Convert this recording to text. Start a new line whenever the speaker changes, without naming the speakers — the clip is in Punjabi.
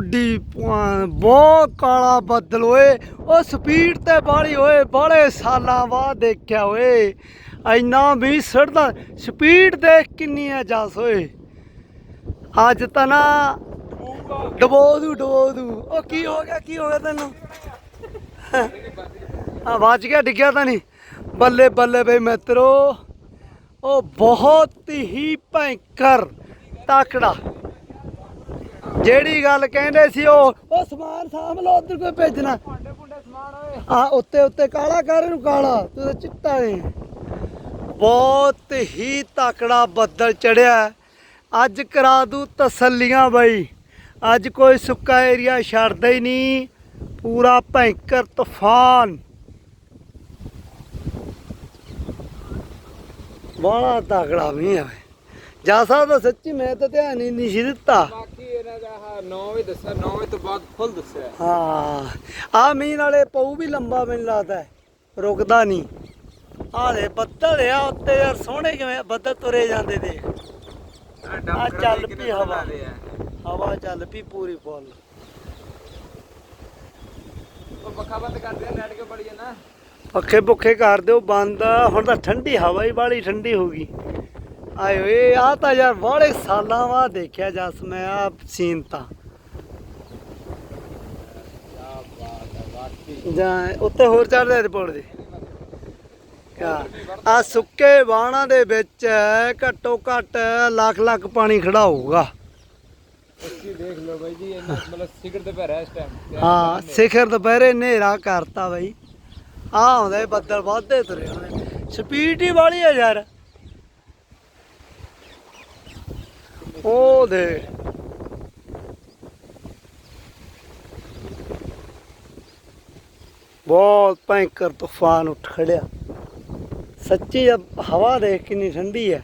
ਵੱਡੀ ਬਹੁਤ ਕਾਲਾ ਬੱਦਲ ਓਏ। ਉਹ ਸਪੀਡ ਤੇ ਬਾਲੀ ਓਏ, ਬਾਲੇ ਸਾਲਾਂ ਬਾਅਦ ਦੇਖਿਆ ਓਏ। ਇੰਨਾ ਵੀ ਸੜਦਾ, ਸਪੀਡ ਦੇਖ ਕਿੰਨੀ ਆ ਜਸ ਓਏ। ਅੱਜ ਤਾਂ ਨਾ ਡਬੋ ਦੂ ਡਬੋ ਦੂ ਉਹ ਕੀ ਹੋ ਗਿਆ, ਕੀ ਹੋ ਗਿਆ ਤੈਨੂੰ? ਆ ਵੱਜ ਗਿਆ, ਡਿੱਗਿਆ ਤਾਂ ਨਹੀਂ। ਬੱਲੇ ਬੱਲੇ ਬਈ ਮਿੱਤਰੋ, ਉਹ ਬਹੁਤ ਹੀ ਭੈਂਕਰ ਤਾਕੜਾ। ਜਿਹੜੀ ਗੱਲ ਕਹਿੰਦੇ ਸੀ ਉਹ ਉਹ ਸਮਾਨ ਸਾਂਭ ਲਓ ਉਧਰ ਕੋਈ ਭੇਜਣਾ। ਆ ਉੱਤੇ ਉੱਤੇ ਕਾਲਾ ਕਰ ਇਹਨੂੰ ਕਾਲਾ ਤੂੰ ਤਾਂ ਚਿੱਟਾ ਏ। ਬਹੁਤ ਹੀ ਤਕੜਾ ਬੱਦਲ ਚੜਿਆ। ਅੱਜ ਕਰਾ ਦੂ ਤਸੱਲੀਆਂ ਬਈ। ਅੱਜ ਕੋਈ ਸੁੱਕਾ ਏਰੀਆ ਛੱਡਦਾ ਹੀ ਨਹੀਂ। ਪੂਰਾ ਭੈਂਕਰ ਤੂਫਾਨ। ਬੜਾ ਤਕੜਾ ਮੀਂਹ ਆ ਜਾ ਸਕਦਾ ਸੱਚੀ ਮੈਂ ਤਾਂ ਧਿਆਨ ਹੀ ਨਹੀਂ ਸੀ ਦਿੱਤਾ।
ਬਾਕੀ ਇਹਨਾਂ ਦਾ ਆਹ 9 ਵਜੇ ਦੱਸਿਆ 9 ਵਜੇ ਤੋਂ ਬਾਅਦ ਫੁੱਲ ਦੱਸਿਆ।
ਹਾਂ। ਆ ਮੀਂਹ ਨਾਲੇ ਪਊ ਵੀ ਲੰਬਾ ਮੈਨੂੰ ਲੱਗਦਾ। ਰੁਕਦਾ ਨਹੀਂ। ਆਲੇ ਬੱਦਲ ਆ ਉੱਤੇ ਯਾਰ ਸੋਹਣੇ ਕਿਵੇਂ ਬੱਦਲ ਤੁਰੇ ਜਾਂਦੇ ਦੇਖ। ਆ ਚੱਲ ਪਈ ਹਵਾ। ਹਵਾ ਚੱਲ ਪਈ ਪੂਰੀ ਫੁੱਲ।
ਉਹ ਪੱਖਾ ਬੰਦ ਕਰ ਦਿਆ ਨੈਟ ਕੇ ਬੜੀ ਨਾ
ਪੱਖੇ ਪੁੱਖੇ ਕਰ ਦਿਓ ਬੰਦ ਹੁਣ ਤਾਂ ਠੰਡੀ ਹਵਾ ਹੀ ਬਾਲੀ ਠੰਡੀ ਹੋ ਗਈ। ਆਏ ਓਏ ਆ ਤਾਂ ਯਾਰ ਬਾਹਲੇ ਸਾਲਾਂ ਬਾਅਦ ਦੇਖਿਆ ਜਸ ਮੈਂ ਆ ਸੀਨ ਤਾਂ। ਜਾਂ ਉੱਤੇ ਹੋਰ ਚੜਦੇ ਪੁੱਲ ਦੇ। ਆ ਸੁੱਕੇ ਬਾਣਾ ਦੇ ਵਿੱਚ ਘੱਟੋ ਘੱਟ ਲੱਖ ਲੱਖ ਪਾਣੀ ਖੜਾ ਹੋਊਗਾ।
ਦੇਖ ਲਓ ਬਾਈ ਜੀ ਮਤਲਬ ਪੈ ਰਿਹਾ ਇਸ ਟਾਈਮ
ਹਾਂ ਸਿਖਰ ਦੁਪਹਿਰੇ ਹਨੇਰਾ ਕਰਤਾ ਬਈ। ਆ ਆਉਂਦੇ ਬੱਦਲ ਵਾਧੇ ਤੁਰੇ ਸਪੀਡ ਹੀ ਵਾਲੀ ਆ ਯਾਰ। ਉਹ ਦੇ। ਬਹੁਤ ਭੈਂਕਰ ਤੂਫਾਨ ਉੱਠ ਖੜਿਆ। ਸੱਚੀ ਹਵਾ ਦੇਖ ਕਿੰਨੀ ਠੰਡੀ ਹੈ।